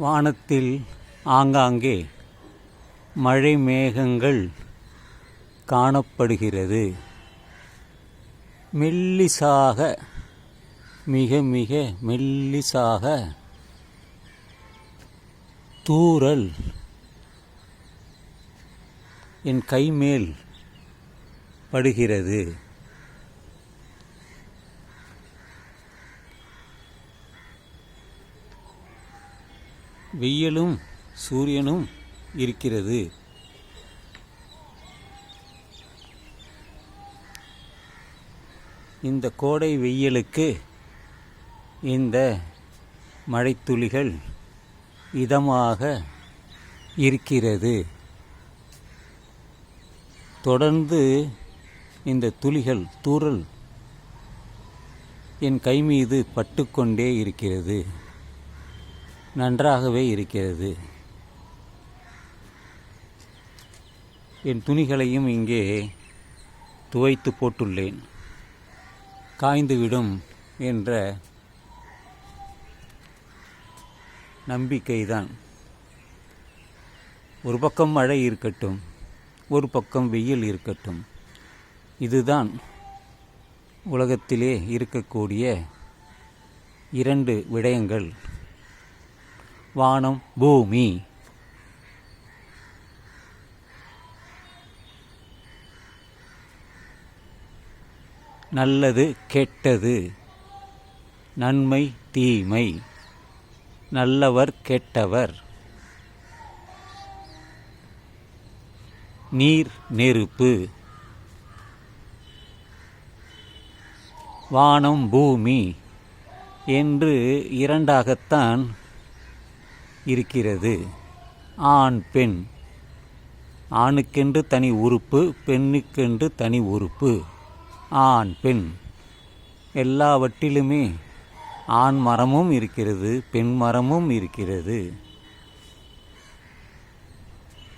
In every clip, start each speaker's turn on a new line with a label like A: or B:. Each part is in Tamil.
A: வானத்தில் ஆங்காங்கே மழை மேகங்கள் காணப்படுகிறது. மெல்லிசாக மிக மிக மெல்லிசாக தூறல் என் கைமேல் படுகிறது. வெயிலும் சூரியனும் இருக்கிறது. இந்த கோடை வெயிலுக்கு இந்த மழைத்துளிகள் இதமாக இருக்கிறது. தொடர்ந்து இந்த துளிகள் தூறல் என் கை மீது பட்டுக்கொண்டே இருக்கிறது. நன்றாகவே இருக்கிறது. என் துணிகளையும் இங்கே துவைத்து போட்டுள்ளேன். காய்ந்துவிடும் என்ற நம்பிக்கைதான். ஒரு பக்கம் மழை இருக்கட்டும் ஒரு பக்கம் வெயில் இருக்கட்டும். இதுதான் உலகத்திலே இருக்கக்கூடிய இரண்டு விடயங்கள். வானம் பூமி. நல்லது கெட்டது. நன்மை தீமை. நல்லவர் கெட்டவர். நீர் நெருப்பு. வானம் பூமி. என்று இரண்டாகத்தான் இருக்கிறது. ஆண் பெண். ஆணுக்கென்று தனி உறுப்பு பெண்ணுக்கென்று தனி உறுப்பு. ஆண் பெண். எல்லாவற்றிலுமே ஆண் மரமும் இருக்கிறது பெண் மரமும் இருக்கிறது.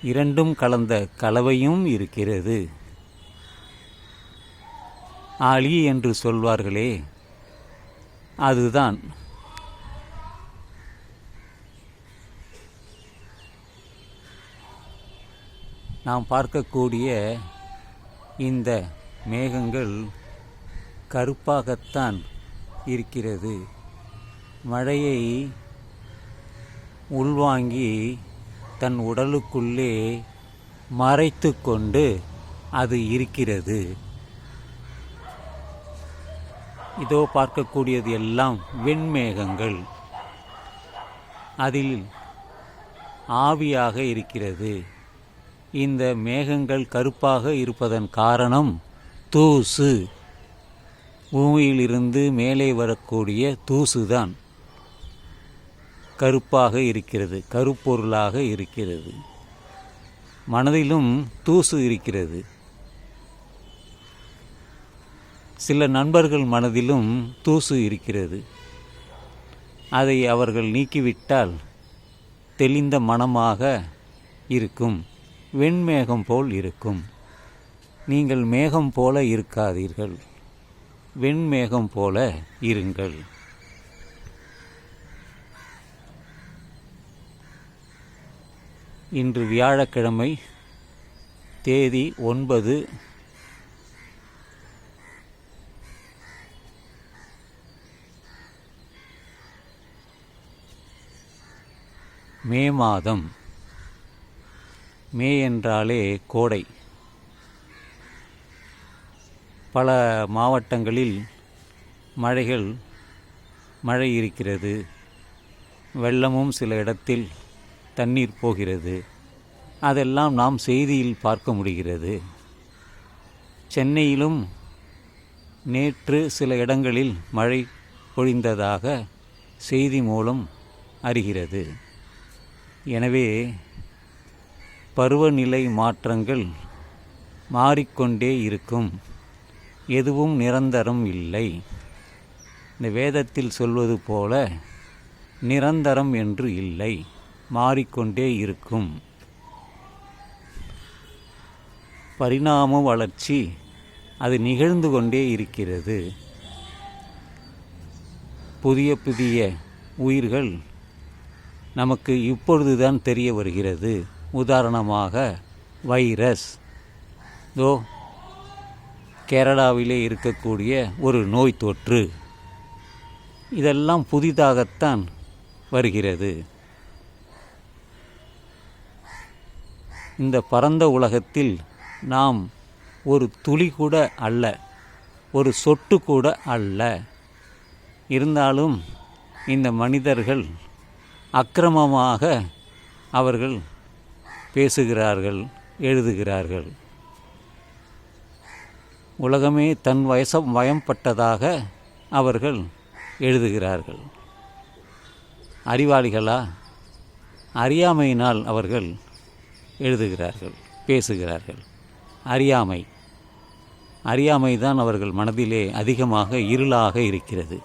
A: இரண்டும் கலந்த கலவையும் இருக்கிறது. ஆளி என்று சொல்வார்களே அதுதான் நாம் பார்க்கக்கூடிய இந்த மேகங்கள் கருப்பாகத்தான் இருக்கிறது. மழையை உள்வாங்கி தன் உடலுக்குள்ளே மறைத்து கொண்டு அது இருக்கிறது. இதோ பார்க்கக்கூடியது எல்லாம் வெண்மேகங்கள். அதில் ஆவியாக இருக்கிறது. இந்த மேகங்கள் கருப்பாக இருப்பதன் காரணம் தூசு. பூமியிலிருந்து மேலே வரக்கூடிய தூசுதான். கருப்பாக இருக்கிறது கருப்பொருளாக இருக்கிறது. மனதிலும் தூசு இருக்கிறது. சில நண்பர்கள் மனதிலும் தூசு இருக்கிறது. அதை அவர்கள் நீக்கிவிட்டால் தெளிந்த மனமாக இருக்கும். வெண்மேகம் போல் இருக்கும். நீங்கள் மேகம் போல இருக்காதீர்கள். வெண்மேகம் போல இருங்கள். இன்று வியாழக்கிழமை தேதி ஒன்பது மே மாதம். மே என்றாலே கோடை. பல மாவட்டங்களில் மழைகள் மழை இருக்கிறது. வெள்ளமும் சில இடத்தில் தண்ணீர் போகிறது. அதெல்லாம் நாம் செய்தியில் பார்க்க முடிகிறது. சென்னையிலும் நேற்று சில இடங்களில் மழை பொழிந்ததாக செய்தி மூலம் அறிகிறது. எனவே பருவநிலை மாற்றங்கள் மாறிக்கொண்டே இருக்கும். எதுவும் நிரந்தரம் இல்லை. இந்த வேதத்தில் சொல்வது போல நிரந்தரம் என்று இல்லை. மாறிக்கொண்டே இருக்கும். பரிணாம வளர்ச்சி அது நிகழ்ந்து கொண்டே இருக்கிறது. புதிய புதிய உயிர்கள் நமக்கு இப்பொழுதுதான் தெரிய வருகிறது. உதாரணமாக வைரஸ். தோ கேரளாவிலே இருக்கக்கூடிய ஒரு நோய் தொற்று. இதெல்லாம் புதிதாகத்தான் வருகிறது. இந்த பரந்த உலகத்தில் நாம் ஒரு துளி கூட அல்ல ஒரு சொட்டு கூட அல்ல. இருந்தாலும் இந்த மனிதர்கள் அக்கிரமமாக அவர்கள் பேசுகிறார்கள் எழுதுகிறார்கள். உலகமே தன் வயசம் வயம்பட்டதாக அவர்கள் எழுதுகிறார்கள். அறிவாளிகளா? அறியாமையினால் அவர்கள் எழுதுகிறார்கள் பேசுகிறார்கள். அறியாமை. அறியாமை தான் அவர்கள் மனதிலே அதிகமாக இருளாக இருக்கிறது.